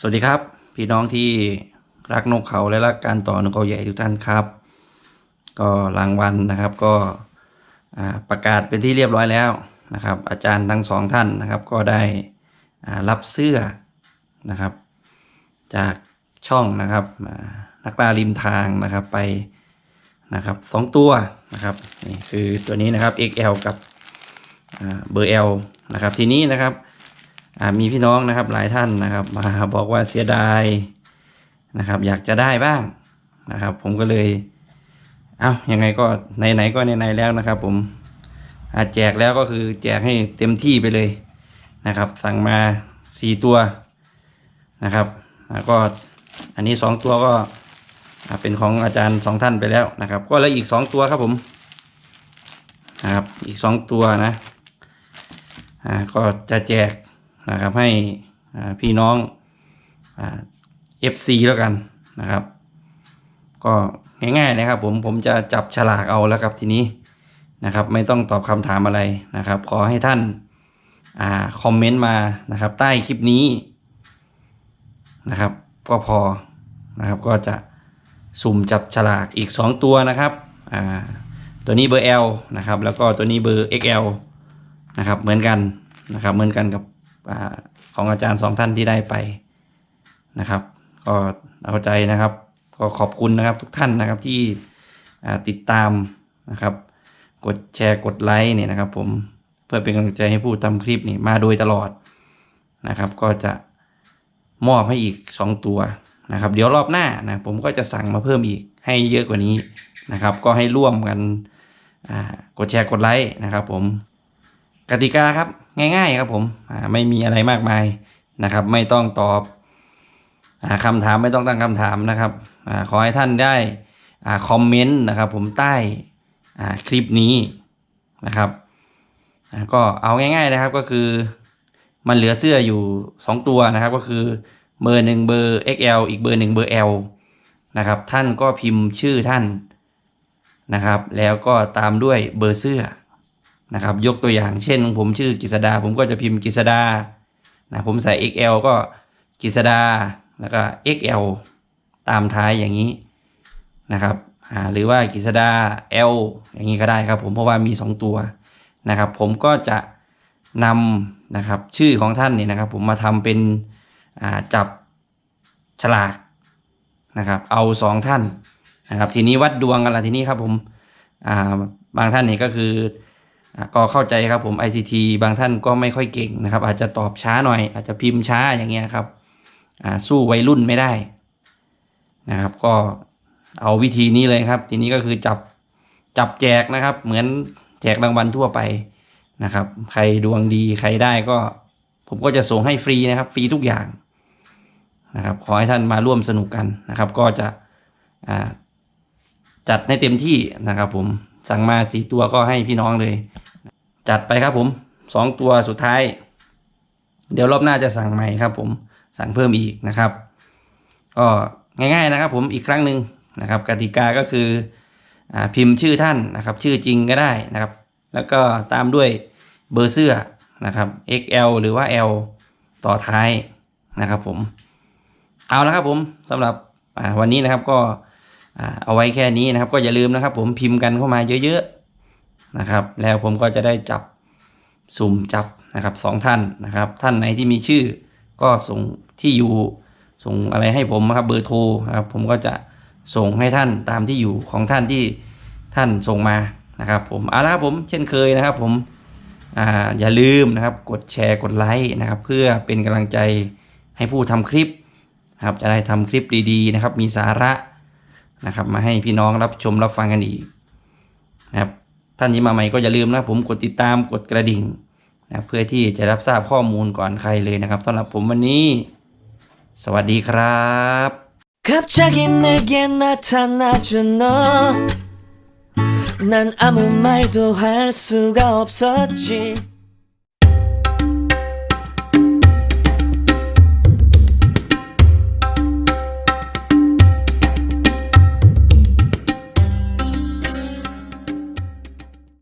สวัสดีครับ พี่น้องที่รักนกเขาและรักการต่อนกเขาใหญ่ทุกท่านครับ ก็รางวัลนะครับก็ประกาศเป็นที่เรียบร้อยแล้วนะครับ อาจารย์ทั้งสองท่านนะครับ ก็ได้รับเสื้อนะครับ จากช่องนะครับนักล่าริมทางนะครับไปนะครับสองตัวนะครับนี่คือตัวนี้นะครับ XL กับเบอร์ L นะครับทีนี้นะครับ มีพี่น้องนะครับหลายท่านนะครับมาบอกว่าเสียดายนะครับ อยากจะได้บ้างนะครับ ผมก็เลยเอายังไงก็ไหนๆก็ไหนๆแล้วนะครับ ผมอาแจกแล้วก็คือแจกให้เต็มที่ไปเลยนะครับ สั่งมาสี่ตัวนะครับแล้วก็อันนี้สองตัวก็เป็นของอาจารย์สองท่านไปแล้วนะครับ ก็เหลืออีกสองตัวครับผมนะครับอีกสองตัวนะอ่าก็จะแจก นะครับให้พี่น้องเอฟซีแล้วกันนะครับ ก็ง่ายๆนะครับ ผมผมจะจับฉลากเอาแล้วครับทีนี้นะครับ ไม่ต้องตอบคำถามอะไรนะครับ ขอให้ท่านอาคอมเมนต์มานะครับ ใต้คลิปนี้นะครับ ก็พอนะครับก็จะสุ่มจับฉลากอีก 2 ตัวนะครับอ่าตัวนี้เบอร์ L นะครับ แล้วก็ตัวนี้เบอร์ XL นะครับเหมือนกันนะครับเหมือนกันกับ ของอาจารย์สองท่านที่ได้ไปนะครับ ก็เอาใจนะครับ ก็ขอบคุณนะครับทุกท่านนะครับที่ติดตามนะครับ กดแชร์กดไลค์เนี่ยนะครับผมเพื่อเป็นกำลังใจให้ผู้ทำคลิปนี่มาโดยตลอดนะครับ ก็จะมอบให้อีกสองตัวนะครับ เดี๋ยวรอบหน้านะผมก็จะสั่งมาเพิ่มอีกให้เยอะกว่านี้นะครับ ก็ให้ร่วมกันกดแชร์กดไลค์นะครับผม กติกาครับง่ายๆครับผมไม่มีอะไรมากมายนะครับ ไม่ต้องตอบอคำถามไม่ต้องตั้งคำถามนะครับอขอให้ท่านได้อคอมเมนต์นะครับ ผมใต้คลิปนี้นะครับก็เอาง่ายๆนะครับก็คือมันเหลือเสื้ออยู่สองตัวนะครับ ก็คือเบอร์หนึ่งเบอร์ XL อีกเบอร์หนึ่งเบอร์ L นะครับท่านก็พิมพ์ชื่อท่านนะครับ แล้วก็ตามด้วยเบอร์เสื้อ นะครับ ยกตัวอย่างเช่น ผมชื่อกฤษดา ผมก็จะพิมพ์กฤษดานะผมใส่ XL ก็กฤษดาแล้วก็ XL ตามท้ายอย่างนี้นะครับหรือว่ากฤษดา L อย่างนี้ก็ได้ครับผมเพราะว่ามี 2 ตัวนะครับ ผมก็จะนำนะครับชื่อของท่านเนี่ยนะครับ ผมมาทำเป็นจับฉลากนะครับเอาสองท่านนะครับทีนี้วัดดวงกันละทีนี้ครับผมบางท่านเนี่ยก็คือ ก็เข้าใจครับผม ICT บางท่านก็ไม่ค่อยเก่งนะครับ อาจจะตอบช้าหน่อย อาจจะพิมพ์ช้าอย่างเงี้ยครับสู้วัยรุ่นไม่ได้นะครับ ก็เอาวิธีนี้เลยครับ ทีนี้ก็คือจับจับแจกนะครับ เหมือนแจกรางวัลทั่วไปนะครับ ใครดวงดีใครได้ก็ ผมก็จะส่งให้ฟรีนะครับฟรีทุกอย่างนะครับ ขอให้ท่านมาร่วมสนุกกันนะครับ ก็จะจัดให้เต็มที่นะครับ ผมสั่งมาสี่ตัวก็ให้พี่น้องเลย จัดไปครับผมสองตัวสุดท้าย เดี๋ยวรอบหน้าจะสั่งใหม่ครับผมสั่งเพิ่มอีกนะครับก็ง่ายๆนะครับผมอีกครั้งหนึ่งนะครับกติกาก็คืออพิมพ์ชื่อท่านนะครับ ชื่อจริงก็ได้นะครับ แล้วก็ตามด้วยเบอร์เสื้อนะครับ XL หรือว่า L ต่อท้ายนะครับผมเอาละครับผมสำหรับวันนี้นะครับก็เอาไว้แค่นี้นะครับ ก็อย่าลืมนะครับ ผมพิมพ์กันเข้ามาเยอะๆ นะครับ แล้วผมก็จะได้จับสุ่มจับนะครับสองท่านนะครับ ท่านไหนที่มีชื่อก็ส่งที่อยู่ส่งอะไรให้ผมนะครับเบอร์โทรนะครับ ผมก็จะส่งให้ท่านตามที่อยู่ของท่านที่ท่านส่งมานะครับ ผมเอาละครับผมเช่นเคยนะครับ ผมอ่าอย่าลืมนะครับ กดแชร์กดไลค์นะครับ เพื่อเป็นกำลังใจให้ผู้ทำคลิปนะครับ จะได้ทำคลิปดีๆนะครับ มีสาระนะครับ มาให้พี่น้องรับชมรับฟังกันอีกนะครับ ท่านที่มาใหม่ก็อย่าลืมนะครับผมกดติดตามกดกระดิ่งนะเพื่อที่จะรับทราบข้อมูลก่อนใครเลยนะครับสำหรับผมวันนี้ สวัสดีครับ 갑자기 내게 나타나준 너 난 아무 말도 할 수가 없었지